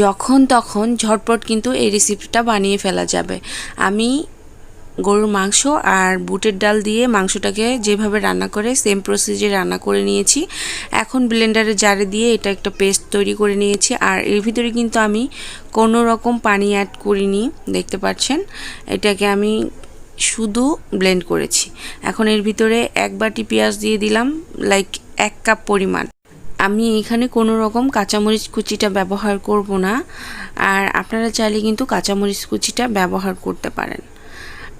যখন তখন ঝটপট কিন্তু এই রেসিপিটা বানিয়ে ফেলা যাবে। আমি গরুর মাংস আর বুটের ডাল দিয়ে মাংসটাকে যেভাবে রান্না করে সেম প্রসেসে রান্না করে নিয়েছি। এখন ব্লেন্ডারে জারে দিয়ে এটা একটা পেস্ট তৈরি করে নিয়েছি। আর এর ভিতরে কিন্তু আমি কোনো রকম পানি অ্যাড করিনি, দেখতে পাচ্ছেন? এটাকে আমি শুধু ব্লেন্ড করেছি। এখন এর ভিতরে এক বাটি পেঁয়াজ দিয়ে দিলাম লাইক এক কাপ পরিমাণ। আমি এখানে কোনো রকম কাঁচামরিচ কুচিটা ব্যবহার করব না। আর আপনারা চাইলে কিন্তু কাঁচামরিচ কুচিটা ব্যবহার করতে পারেন।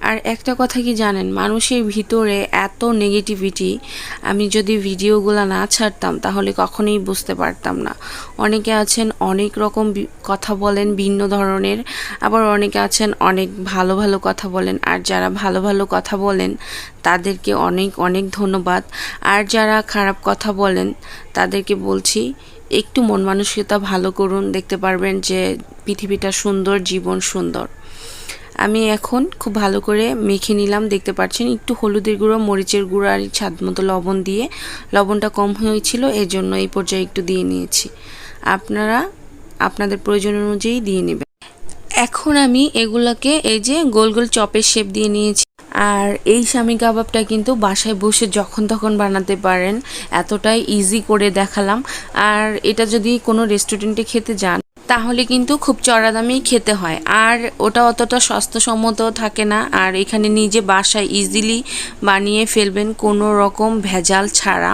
আর একটা কথা কি জানেন? মানুষের ভিতরে এত নেগেটিভিটি আমি যদি ভিডিওগুলো না ছাড়তাম তাহলে কখনোই বুঝতে পারতাম না। অনেকে আছেন অনেক রকম কথা বলেন ভিন্ন ধরনের, আবার অনেকে আছেন অনেক ভালো ভালো কথা বলেন। আর যারা ভালো ভালো কথা বলেন, তাদেরকে অনেক অনেক ধন্যবাদ। আর যারা খারাপ কথা বলেন, তাদেরকে বলছি, একটু মন মানসিকতা ভালো করুন। দেখতে পারবেন যে পৃথিবীটা সুন্দর, জীবন সুন্দর। আমি এখন খুব ভালো করে মেখে নিলাম, দেখতে পাচ্ছেন। একটু হলুদের গুঁড়ো, মরিচের গুঁড়ো আর স্বাদ মতো লবণ দিয়ে। লবণটা কম হয়েছিল এর জন্য এই পর্যায়ে একটু দিয়ে নিয়েছি। আপনারা আপনাদের প্রয়োজন অনুযায়ী দিয়ে নেবেন। এখন আমি এগুলোকে এই যে গোল গোল চপের শেপ দিয়ে নিয়েছি। আর এই স্বামী কাবাবটা কিন্তু বাসায় বসে যখন তখন বানাতে পারেন, এতটাই ইজি করে দেখালাম। আর এটা যদি কোনো রেস্টুরেন্টে খেতে যান তাহলে কিন্তু খুব চড়া দামেই খেতে হয়। আর ওটা অতটা স্বাস্থ্যসম্মত থাকে না। আর এখানে নিজে বাসায় ইজিলি বানিয়ে ফেলবেন কোনো রকম ভেজাল ছাড়া।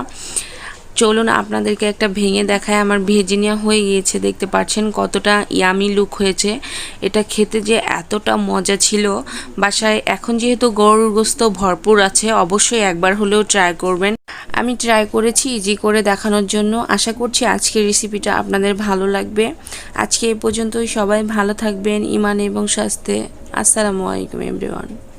চলুন আপনাদেরকে একটা ভেঙে দেখায় আমার ভেজিনিয়া হয়ে গিয়েছে, দেখতে পাচ্ছেন কতটা ইয়ামি লুক হয়েছে। এটা খেতে যে এতটা মজা ছিল, বাসায় এখন যেহেতু গরুর গোস্ত ভরপুর আছে, অবশ্যই একবার হলেও ট্রাই করবেন। আমি ট্রাই করেছি ইজি করে দেখানোর জন্য। আশা করছি আজকের রেসিপিটা আপনাদের ভালো লাগবে। আজকে এ পর্যন্তই, সবাই ভালো থাকবেন ইমান এবং স্বাস্থ্যে। আসসালামু আলাইকুম এভরিওয়ান